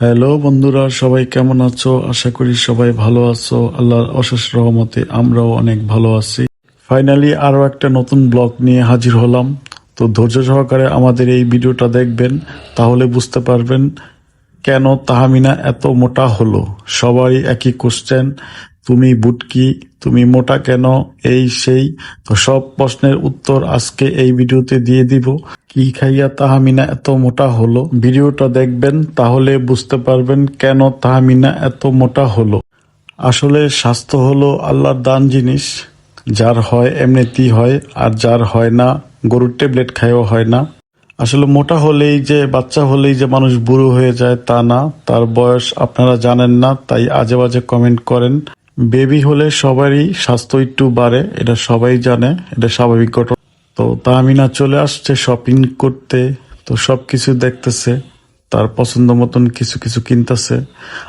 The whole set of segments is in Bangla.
হ্যালো বন্ধুরা, সবাই কেমন আছো? আশা করি সবাই ভালো আছো। আল্লাহর অশেষ রহমতে আমরাও অনেক ভালো আছি। ফাইনালি আরও একটা নতুন ব্লগ নিয়ে হাজির হলাম। তো ধৈর্য সহকারে আমাদের এই ভিডিওটা দেখবেন, তাহলে বুঝতে পারবেন কেন তাহামিনা এত মোটা হলো। সবারই একই কোশ্চেন তুমি বুটকি, তুমি মোটা কেন? এই, সেই। তো সব প্রশ্নের উত্তর আজকে এই ভিডিওতে দিয়ে দিব। কি খাইয়া তাহামিনা এত মোটা হলো। ভিডিওটা দেখবেন, তাহলে বুঝতে পারবেন কেন তাহামিনা এত মোটা হলো। আসলে স্বাস্থ্য হলো আল্লাহর দান জিনিস। যার হয় এমনিতেই হয়, আর যার হয় না, গরুর ট্যাবলেট খাইও হয় না। আসলে মোটা হলেই যে, বাচ্চা হলেই যে মানুষ বুড়ো হয়ে যায় তা না। তার বয়স আপনারা জানেন না, তাই আজে বাজে কমেন্ট করেন। বেবি হলে সবারই স্বাস্থ্য একটু বাড়ে, এটা সবাই জানে, এটা স্বাভাবিক ঘটনা। তো তাহমিনা চলে আসছে শপিং করতে, তো সব কিছু দেখতেছে, তার পছন্দ মতন কিছু কিছু কিনতেছে।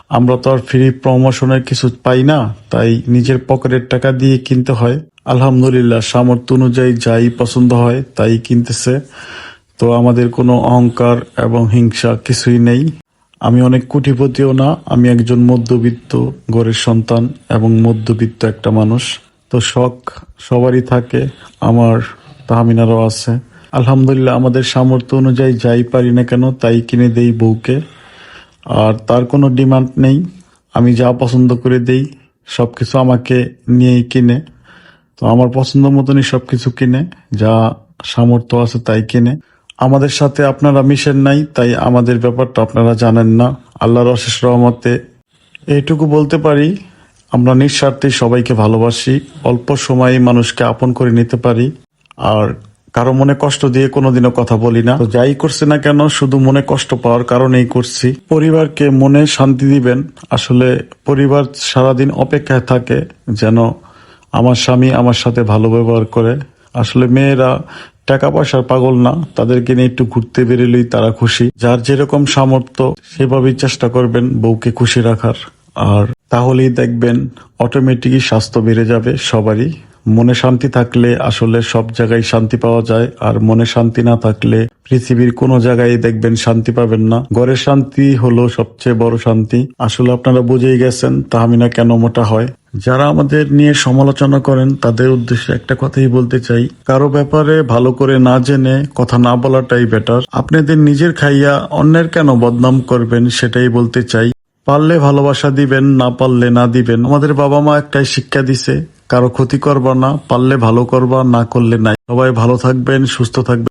আমরা তো আর ফ্রি প্রমোশনের কিছু পাই না, তাই নিজের পকেটের টাকা দিয়ে কিনতে হয়। আলহামদুলিল্লাহ, সামর্থ্য অনুযায়ী যাই পছন্দ হয়, তাই কিনতেছে। তো আমাদের কোনো অহংকার এবং হিংসা কিছুই নেই। আমি অনেক কুটিপতিও না, আমি একজন মধ্যবিত্ত ঘরের সন্তান এবং মধ্যবিত্ত একটা মানুষ। তো শখ সবারই থাকে, আমার তাহমিনারও আছে। আলহামদুলিল্লাহ, আমাদের সামর্থ্য অনুযায়ী যাই পারি না কেন, তাই কিনে দেই বউকে। আর তার কোনো ডিমান্ড নেই। আমি যা পছন্দ করে দেই সব কিছু আমাকে নিয়েই কিনে। তো আমার পছন্দ মতনই সব কিছু কিনে, যা সামর্থ্য আছে তাই কিনে। আমাদের সাথে আপনারা মিশেন নাই, তাই আমাদের ব্যাপারটা আপনারা জানেন না। আল্লাহর অশেষ রহমতে এইটুকু বলতে পারি, আমরা নিঃস্বার্থে সবাইকে ভালোবাসি, অল্প সময়ে মানুষকে আপন করে নিতে পারি। আর কারও মনে কষ্ট দিয়ে কোনোদিনও কথা বলি না। তো যাই করছি না কেন, শুধু মনে কষ্ট পাওয়ার কারণেই করছি। পরিবারকে মনে শান্তি দিবেন। আসলে পরিবার সারাদিন অপেক্ষায় থাকে যেন আমার স্বামী আমার সাথে ভালো ব্যবহার করে। আসলে মেয়েরা টাকা পয়সার পাগল না, তাদেরকে নিয়ে একটু ঘুরতে বেরোলেই তারা খুশি। যার যেরকম সামর্থ্য, সেভাবেই চেষ্টা করবেন বউকে খুশি রাখার। আর তাহলেই দেখবেন অটোমেটিকই স্বাস্থ্য বেড়ে যাবে সবারই। মনে শান্তি থাকলে আসলে সব জায়গায় শান্তি পাওয়া যায়, আর মনে শান্তি না থাকলে পৃথিবীর কোনো জায়গায় দেখবেন শান্তি পাবেন না। ঘরের শান্তি হলো সবচেয়ে বড় শান্তি। আসলে আপনারা বুঝেই গেছেন তাহমিনা কেন মোটা হয়। যারা আমাদের নিয়ে সমালোচনা করেন, তাদের উদ্দেশ্যে একটা কথাই বলতে চাই। কারও ব্যাপারে ভালো করে না জেনে কথা না বলাটাই বেটার আপনাদের নিজের খাইয়া অন্যের কেন বদনাম করবেন সেটাই বলতে চাই। পারলে ভালোবাসা দিবেন, না পারলে না দিবেন। আমাদের বাবা মা একটাই শিক্ষা দিছে কারও ক্ষতি করবা না, পারলে ভালো করবা, না করলে নাই। সবাই ভালো থাকবেন, সুস্থ থাকবেন।